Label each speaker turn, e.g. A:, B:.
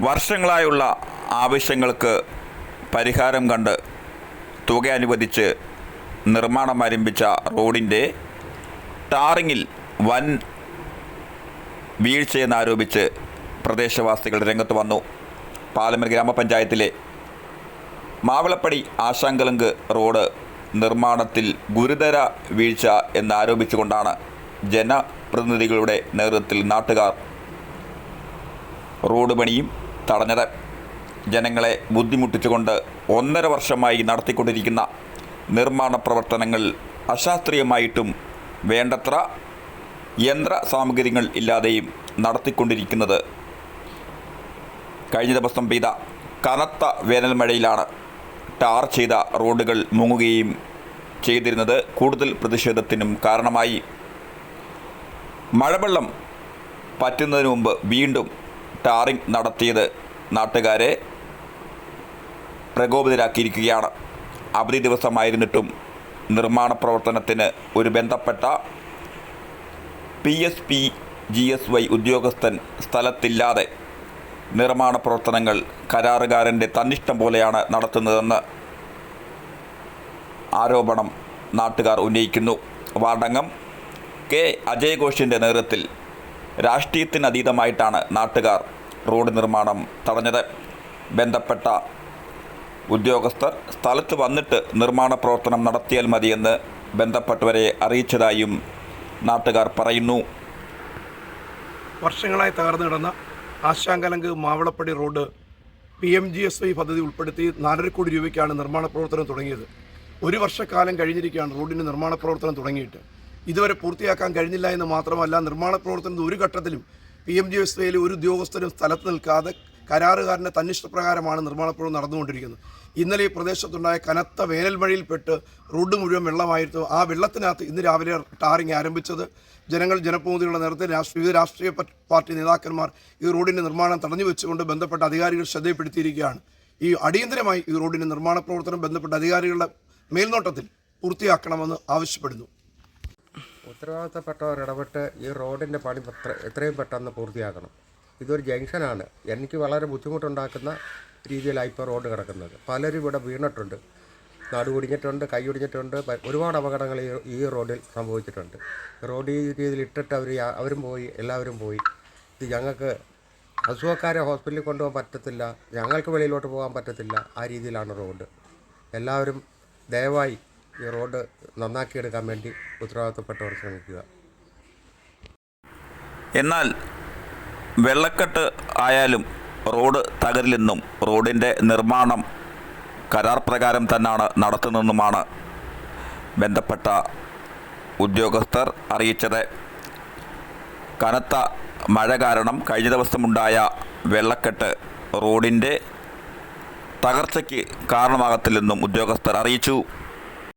A: വർഷങ്ങളായുള്ള ആവശ്യങ്ങൾക്ക് പരിഹാരം കണ്ട് തുക അനുവദിച്ച് നിർമ്മാണം ആരംഭിച്ച റോഡിന്റെ ടാറിങ്ങിൽ വൻ വീഴ്ചയെന്നാരോപിച്ച് പ്രദേശവാസികൾ രംഗത്ത് വന്നു. പാലമർ ഗ്രാമപഞ്ചായത്തിലെ മാവിളപ്പടി ആശാങ്കലങ്ക് റോഡ് നിർമ്മാണത്തിൽ ഗുരുതര വീഴ്ച എന്നാരോപിച്ചുകൊണ്ടാണ് ജനപ്രതിനിധികളുടെ നേതൃത്വത്തിൽ നാട്ടുകാർ റോഡ് പണിയും തടഞ്ഞത്. ജനങ്ങളെ ബുദ്ധിമുട്ടിച്ചുകൊണ്ട് ഒന്നര വർഷമായി നടത്തിക്കൊണ്ടിരിക്കുന്ന നിർമ്മാണ പ്രവർത്തനങ്ങൾ അശാസ്ത്രീയമായിട്ടും വേണ്ടത്ര യന്ത്ര സാമഗ്രികൾ ഇല്ലാതെയും നടത്തിക്കൊണ്ടിരിക്കുന്നത്. കഴിഞ്ഞ ദിവസം പെയ്ത കനത്ത വേനൽ മഴയിലാണ് ടാർ ചെയ്ത റോഡുകൾ മുങ്ങുകയും ചെയ്തിരുന്നത്. കൂടുതൽ പ്രതിഷേധത്തിനും കാരണമായി. മഴവെള്ളം പറ്റുന്നതിന് മുമ്പ് വീണ്ടും ടാറിംഗ് നടത്തിയത് നാട്ടുകാരെ പ്രകോപിതരാക്കിയിരിക്കുകയാണ്. അവധി ദിവസമായിരുന്നിട്ടും നിർമ്മാണ പ്രവർത്തനത്തിന് ഒരു ബന്ധപ്പെട്ട P S P G S Y ഉദ്യോഗസ്ഥൻ സ്ഥലത്തില്ലാതെ നിർമ്മാണ പ്രവർത്തനങ്ങൾ കരാറുകാരന്റെ തന്നിഷ്ടം പോലെയാണ് നടത്തുന്നതെന്ന് ആരോപണം നാട്ടുകാർ ഉന്നയിക്കുന്നു. വാർഡംഗം കെ. അജയഘോഷിന്റെ നേതൃത്വത്തിൽ രാഷ്ട്രീയത്തിനതീതമായിട്ടാണ് നാട്ടുകാർ റോഡ് നിർമ്മാണം തടഞ്ഞത്. ബന്ധപ്പെട്ട ഉദ്യോഗസ്ഥർ സ്ഥലത്ത് വന്നിട്ട് നിർമ്മാണ പ്രവർത്തനം നടത്തിയാൽ മതിയെന്ന് ബന്ധപ്പെട്ടവരെ അറിയിച്ചതായും നാട്ടുകാർ പറയുന്നു.
B: വർഷങ്ങളായി തകർന്നു കിടന്ന ആശാങ്കലങ്ക് Mavalappadi road P M G S Y പദ്ധതി ഉൾപ്പെടുത്തി നാലര കോടി രൂപയ്ക്കാണ് നിർമ്മാണ പ്രവർത്തനം തുടങ്ങിയത്. ഒരു വർഷക്കാലം കഴിഞ്ഞിരിക്കുകയാണ് റോഡിന്റെ നിർമ്മാണ പ്രവർത്തനം തുടങ്ങിയിട്ട്. ഇതുവരെ പൂർത്തിയാക്കാൻ കഴിഞ്ഞില്ല എന്ന് മാത്രമല്ല നിർമ്മാണ പ്രവർത്തനത്തിൽ ഒരു ഘട്ടത്തിലും പി എം ജി എസ് ഒരു ഉദ്യോഗസ്ഥരും സ്ഥലത്ത് നിൽക്കാതെ കരാറുകാരന്റെ തന്നിഷ്ടപ്രകാരമാണ് നിർമ്മാണ പ്രവർത്തനം നടന്നുകൊണ്ടിരിക്കുന്നത്. ഇന്നലെ ഈ പ്രദേശത്തുണ്ടായ കനത്ത വേനൽ മഴയിൽപ്പെട്ട് റോഡ് മുഴുവൻ വെള്ളമായിരുന്നു. ആ വെള്ളത്തിനകത്ത് ഇന്ന് രാവിലെ ടാറിങ് ആരംഭിച്ചത് ജനങ്ങൾ ജനപ്രതിനിധികളുടെ നേരത്തെ വിവിധ രാഷ്ട്രീയ പാർട്ടി നേതാക്കന്മാർ ഈ റോഡിന്റെ നിർമ്മാണം തടഞ്ഞു വെച്ചുകൊണ്ട് ബന്ധപ്പെട്ട അധികാരികൾ ശ്രദ്ധയിൽപ്പെടുത്തിയിരിക്കുകയാണ്. ഈ അടിയന്തരമായി ഈ റോഡിന്റെ നിർമ്മാണ പ്രവർത്തനം ബന്ധപ്പെട്ട അധികാരികളുടെ മേൽനോട്ടത്തിൽ പൂർത്തിയാക്കണമെന്ന് ആവശ്യപ്പെടുന്നു.
C: ഉത്തരവാദിത്തപ്പെട്ടവർ ഇടപെട്ട് ഈ റോഡിന്റെ പണി എത്ര- എത്രയും പെട്ടെന്ന് പൂർത്തിയാക്കണം. ഇതൊരു ജംഗ്ഷനാണ്. എനിക്ക് വളരെ ബുദ്ധിമുട്ടുണ്ടാക്കുന്ന രീതിയിലാണ് ഇപ്പോൾ റോഡ് കിടക്കുന്നത്. പലരും ഇവിടെ വീണിട്ടുണ്ട്. നടുപൊടിഞ്ഞിട്ടുണ്ട് കൈ ഒടിഞ്ഞിട്ടുണ്ട് ഒരുപാട് അപകടങ്ങൾ ഈ റോഡിൽ സംഭവിച്ചിട്ടുണ്ട്. റോഡ് ഈ രീതിയിൽ ഇട്ടിട്ട് അവർ അവരും പോയി എല്ലാവരും പോയി. ഇത് ഞങ്ങൾക്ക് അസുഖക്കാരെ ഹോസ്പിറ്റലിൽ കൊണ്ടുപോകാൻ പറ്റത്തില്ല. ഞങ്ങൾക്ക് വെളിയിലോട്ട് പോകാൻ പറ്റത്തില്ല. ആ രീതിയിലാണ് റോഡ്. എല്ലാവരും ദയവായി ഈ റോഡ് നന്നാക്കിയെടുക്കാൻ വേണ്ടി ഉത്തരവാദിത്തപ്പെട്ടവർ ശ്രമിക്കുക.
A: എന്നാൽ വെള്ളക്കെട്ട് ആയാലും റോഡ് തകരില്ലെന്നും റോഡിന്റെ നിർമ്മാണം കരാർ പ്രകാരം തന്നെയാണ് നടത്തുന്നതെന്നുമാണ് ബന്ധപ്പെട്ട ഉദ്യോഗസ്ഥർ അറിയിച്ചത്. കനത്ത മഴ കാരണം കഴിഞ്ഞ ദിവസമുണ്ടായ വെള്ളക്കെട്ട് റോഡിന്റെ തകർച്ചയ്ക്ക് കാരണമാകത്തില്ലെന്നും ഉദ്യോഗസ്ഥർ അറിയിച്ചു.